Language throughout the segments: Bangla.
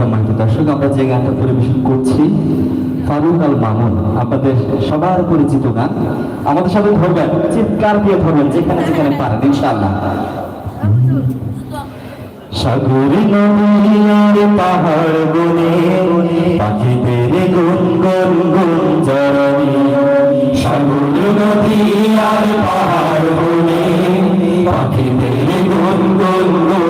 সম্মানিত দর্শক, আমরা যে গানটা পরিবেশন করছি, ফারুক আল মামুন, আপনাদের সবার পরিচিত গান। আমাদের সাথে ধরবেন, চিৎকার দিয়ে ধরবেন, যেখানে যেখানে পারেন, ইনশাআল্লাহ। সাগর নদীর পাহাড় বনে, পাখিদের গুন গুন গুন জরণি সাগর নদীর পাহাড় বনে, পাখিদের গুন গুন গুন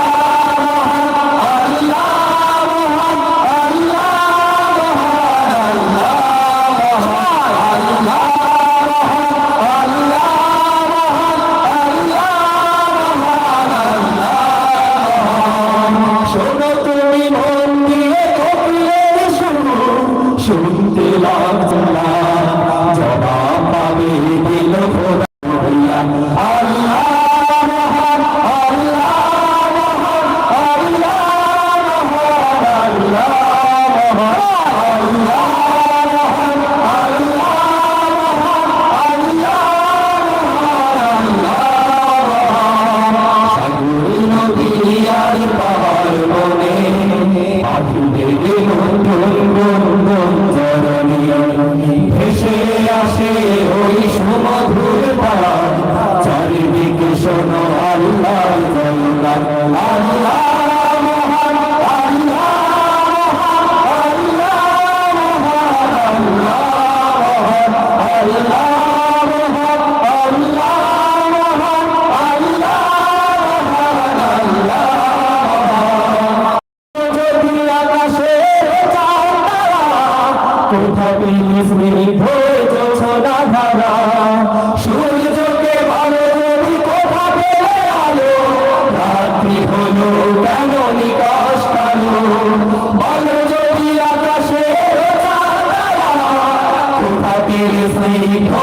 শুনতে লাগছে। কোথাকে নিস্মৃত ছোলা ধারা। সূর্যকে ভালো কোথা পেলে আলো, রাত্রি হলো কেন নিকাশ কালো? বলো যদি আকাশে কোথাকে নিস্মৃত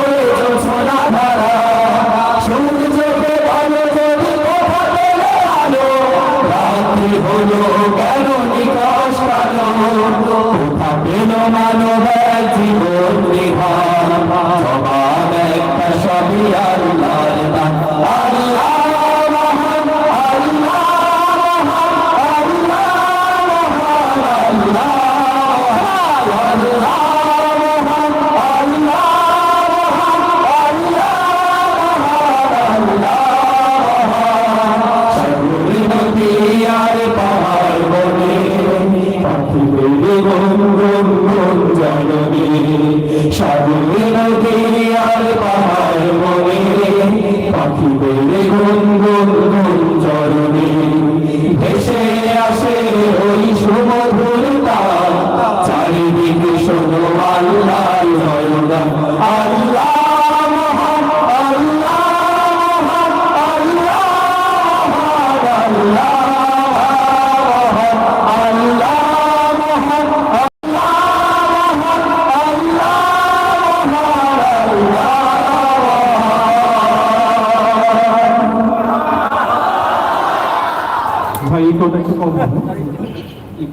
हाँ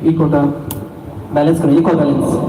इक्वल बैलेंस करो इक्वल बैलेंस